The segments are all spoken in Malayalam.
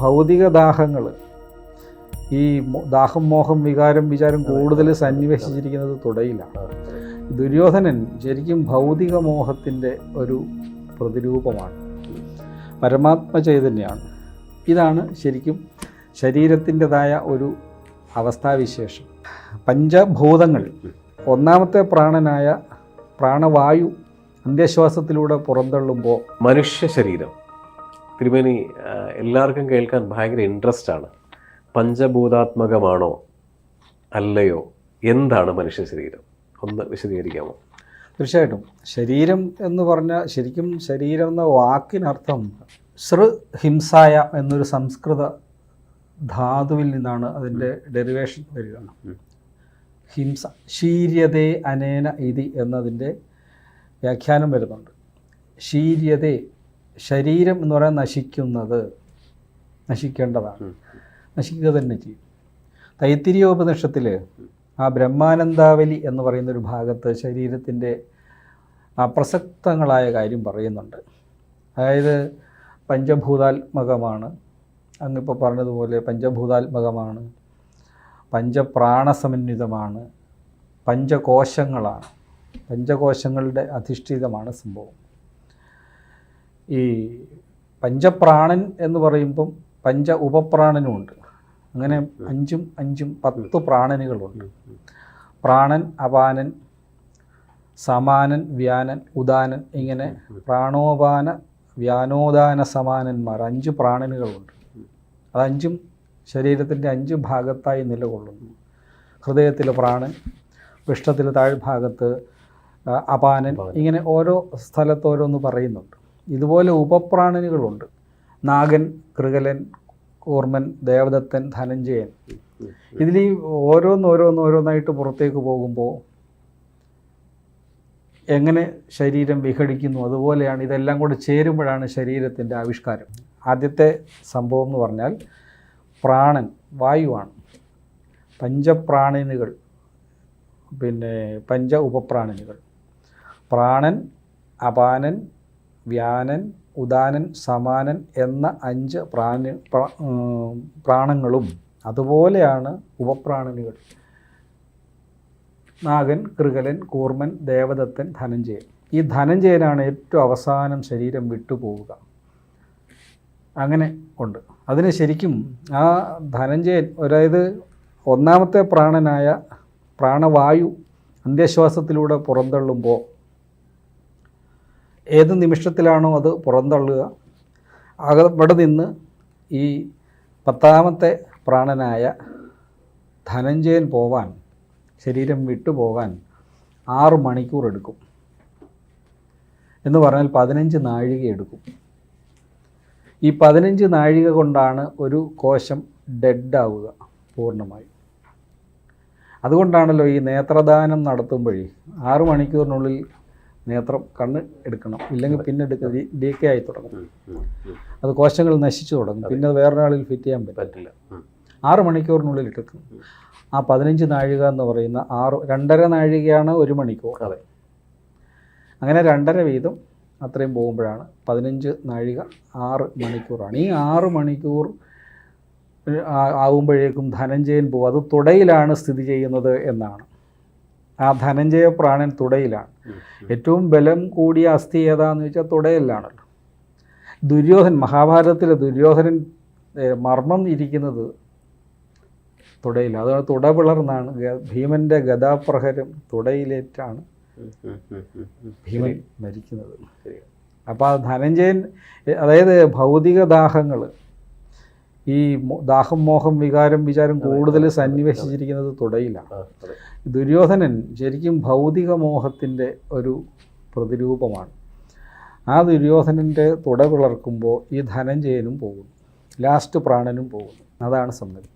ഭൗതിക ദാഹങ്ങൾ ഈ ദാഹം മോഹം വികാരം വിചാരം കൂടുതൽ സന്നിവേശിച്ചിരിക്കുന്നത് തുടയിലാണ് ദുര്യോധനൻ ശരിക്കും ഭൗതിക മോഹത്തിന്റെ ഒരു പ്രതിരൂപമാണ്. പരമാത്മ ചൈതന്യമാണ് ഇതാണ് ശരിക്കും ശരീരത്തിന്റെതായ ഒരു അവസ്ഥാവിശേഷം. പഞ്ചഭൂതങ്ങൾ. ഒന്നാമത്തെ പ്രാണനായ പ്രാണവായു അന്ത്യശ്വാസത്തിലൂടെ പുറന്തള്ളുമ്പോൾ മനുഷ്യ ശരീരം. തിരുമേനി എല്ലാവർക്കും കേൾക്കാൻ ഭയങ്കര ഇൻട്രസ്റ്റ് ആണ്. പഞ്ചഭൂതാത്മകമാണോ? അല്ലയോ? എന്താണ് മനുഷ്യ ശരീരം? ഒന്ന് വിശദീകരിക്കാമോ? തീർച്ചയായിട്ടും. ശരീരം എന്ന് പറഞ്ഞാൽ ശരിക്കും ശരീരം എന്ന വാക്കിനർത്ഥം സൃ ഹിംസായ എന്നൊരു സംസ്കൃത ധാതുവിൽ നിന്നാണ് അതിന്റെ ഡെറിവേഷൻ വരികയാണ് ഹിംസ ശീര്യതേ അനേന ഇതി എന്നതിന്റെ വ്യാഖ്യാനം വരുന്നുണ്ട്. ശീര്യതേ ശരീരം എന്ന് പറയാൻ നശിക്കുന്നത് നശിക്കേണ്ടതാണ്. നശിക്കുക തന്നെ ചെയ്യും. തൈത്തിരിയോപനിഷത്തിൽ ആ ബ്രഹ്മാനന്ദാവലി എന്ന് പറയുന്നൊരു ഭാഗത്ത് ശരീരത്തിന്റെ അപ്രസക്തങ്ങളായ കാര്യം പറയുന്നുണ്ട്. അതായത് പഞ്ചഭൂതാത്മകമാണ്. അങ്ങിപ്പോൾ പറഞ്ഞതുപോലെ പഞ്ചഭൂതാത്മകമാണ്. പഞ്ചപ്രാണസമന്വിതമാണ്. പഞ്ചകോശങ്ങളാണ്. പഞ്ചകോശങ്ങളുടെ അധിഷ്ഠിതമാണ് സംഭവം. ഈ പഞ്ചപ്രാണൻ എന്ന് പറയുമ്പം പഞ്ച ഉപപ്രാണനുമുണ്ട് അങ്ങനെ അഞ്ചും അഞ്ചും പത്ത് പ്രാണനുകളുണ്ട്. പ്രാണൻ അപാനൻ സമാനൻ വ്യാനൻ ഉദാനൻ ഇങ്ങനെ പ്രാണോപാന വ്യാനോദാന സമാനന്മാർ അഞ്ച് പ്രാണനുകളുണ്ട്. അത് അഞ്ചും ശരീരത്തിന്റെ അഞ്ച് ഭാഗത്തായി നിലകൊള്ളുന്നു. ഹൃദയത്തിൽ പ്രാണൻ പൃഷ്ഠത്തിൽ താഴ്ഭാഗത്ത് അപാനൻ ഇങ്ങനെ ഓരോ സ്ഥലത്തോരോന്ന് പറയുന്നുണ്ട്. ഇതുപോലെ ഉപപ്രാണനുകളുണ്ട് നാഗൻ കൃകലൻ കൂർമൻ ദേവദത്തൻ ധനഞ്ജയൻ. ഇതിൽ ഈ ഓരോന്ന് ഓരോന്ന് ഓരോന്നായിട്ട് പുറത്തേക്ക് പോകുമ്പോൾ എങ്ങനെ ശരീരം വിഘടിക്കുന്നു അതുപോലെയാണ് ഇതെല്ലാം കൂടെ ചേരുമ്പോഴാണ് ശരീരത്തിന്റെ ആവിഷ്കാരം. ആദ്യത്തെ സംഭവം എന്ന് പറഞ്ഞാൽ പ്രാണൻ വായുവാണ്. പഞ്ചപ്രാണനുകൾ പിന്നെ പഞ്ച ഉപപ്രാണനുകൾ. പ്രാണൻ അപാനൻ വ്യാനൻ ഉദാനൻ സമാനൻ എന്ന അഞ്ച് പ്രാണി പ്ര- പ്രാണങ്ങളും അതുപോലെയാണ് ഉപപ്രാണനികൾ നാഗൻ കൃകലൻ കൂർമൻ ദേവദത്തൻ ധനഞ്ജയൻ. ഈ ധനഞ്ജയനാണ് ഏറ്റവും അവസാനം ശരീരം വിട്ടുപോവുക. അങ്ങനെ ഉണ്ട്. അതിന് ശരിക്കും ആ ധനഞ്ജയൻ അതായത് ഒന്നാമത്തെ പ്രാണനായ പ്രാണവായു അന്ത്യശ്വാസത്തിലൂടെ പുറന്തള്ളുമ്പോൾ ഏത് നിമിഷത്തിലാണോ അത് പുറന്തള്ളുക അവിടെ നിന്ന് ഈ പത്താമത്തെ പ്രാണനായ ധനഞ്ജയൻ പോവാൻ ശരീരം വിട്ടുപോകാൻ ആറ് മണിക്കൂർ എടുക്കും. എന്ന് പറഞ്ഞാൽ പതിനഞ്ച് നാഴിക എടുക്കും. ഈ പതിനഞ്ച് നാഴിക കൊണ്ടാണ് ഒരു കോശം ഡെഡാവുക പൂർണമായും. അതുകൊണ്ടാണല്ലോ ഈ നേത്രദാനം നടത്തുമ്പോഴേ ആറു മണിക്കൂറിനുള്ളിൽ നേത്രം കണ്ണ് എടുക്കണം. ഇല്ലെങ്കിൽ പിന്നെ എടുക്കുക ഡി കെ ആയി തുടങ്ങും. അത് കോശങ്ങൾ നശിച്ചു തുടങ്ങും. പിന്നെ അത് വേറൊരാളിൽ ഫിറ്റ് ചെയ്യാൻ പറ്റും പറ്റില്ല. ആറ് മണിക്കൂറിനുള്ളിൽ എടുക്കും ആ പതിനഞ്ച് നാഴിക എന്ന് പറയുന്ന ആറ് രണ്ടര നാഴികയാണ് ഒരു മണിക്കൂർ. അതെ. അങ്ങനെ രണ്ടര വീതം അത്രയും പോകുമ്പോഴാണ് പതിനഞ്ച് നാഴിക ആറ് മണിക്കൂറാണ്. ഈ ആറ് മണിക്കൂർ ആവുമ്പോഴേക്കും ധനഞ്ജയൻ പോകും അത് തുടയിലാണ് സ്ഥിതി ചെയ്യുന്നത് എന്നാണ്. ആ ധനഞ്ജയ പ്രാണൻ തുടയിലാണ്. ഏറ്റവും ബലം കൂടിയ അസ്ഥി ഏതാന്ന് വെച്ചാൽ തുടയിലാണല്ലോ ദുര്യോധൻ മഹാഭാരതത്തിലെ ദുര്യോധനൻ മർമ്മം ഇരിക്കുന്നത് തുടയിൽ അതാണ് തുട പിളർന്നാണ് ഭീമന്റെ ഭീമന്റെ ഗദാപ്രഹരം തുടയിലേറ്റാണ്. ഭീമൻ മരിക്കുന്നത്. അപ്പോൾ ആ ധനഞ്ജയൻ അതായത് ഭൗതിക ദാഹങ്ങൾ ഈ ദാഹം മോഹം വികാരം വിചാരം കൂടുതൽ സന്നിവേശിച്ചിരിക്കുന്നത് തുടയിലാണ്. ദുര്യോധനൻ ശരിക്കും ഭൗതിക മോഹത്തിന്റെ ഒരു പ്രതിരൂപമാണ്. ആ ദുര്യോധനന്റെ തുട പിളർക്കുമ്പോൾ ഈ ധനഞ്ജയനും പോകുന്നു. ലാസ്റ്റ് പ്രാണനും പോകുന്നു. അതാണ് സംഗതി.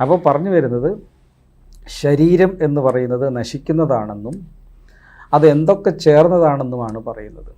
അപ്പോൾ പറഞ്ഞു വരുന്നത് ശരീരം എന്ന് പറയുന്നത് നശിക്കുന്നതാണെന്നും അതെന്തൊക്കെ ചേർന്നതാണെന്നുമാണ് പറയുന്നത്.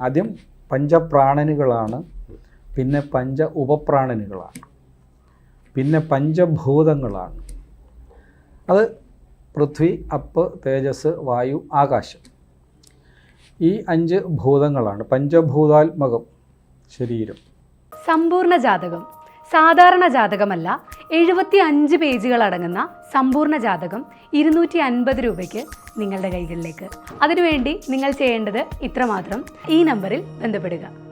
ആദ്യം പഞ്ചപ്രാണനുകളാണ് പിന്നെ പഞ്ച ഉപപ്രാണനുകളാണ്. പിന്നെ പഞ്ചഭൂതങ്ങളാണ്. അത് പൃഥ്വി അപ്പ് തേജസ് വായു ആകാശം. ഈ അഞ്ച് ഭൂതങ്ങളാണ്. പഞ്ചഭൂതാത്മകം ശരീരം. സമ്പൂർണ ജാതകം. സാധാരണ ജാതകമല്ല എഴുപത്തി അഞ്ച് പേജുകൾ അടങ്ങുന്ന സമ്പൂർണ ജാതകം ഇരുന്നൂറ്റി അൻപത് രൂപയ്ക്ക് നിങ്ങളുടെ കൈകളിലേക്ക്. അതിനുവേണ്ടി നിങ്ങൾ ചെയ്യേണ്ടത് ഇത്രമാത്രം. ഈ നമ്പറിൽ ബന്ധപ്പെടുക.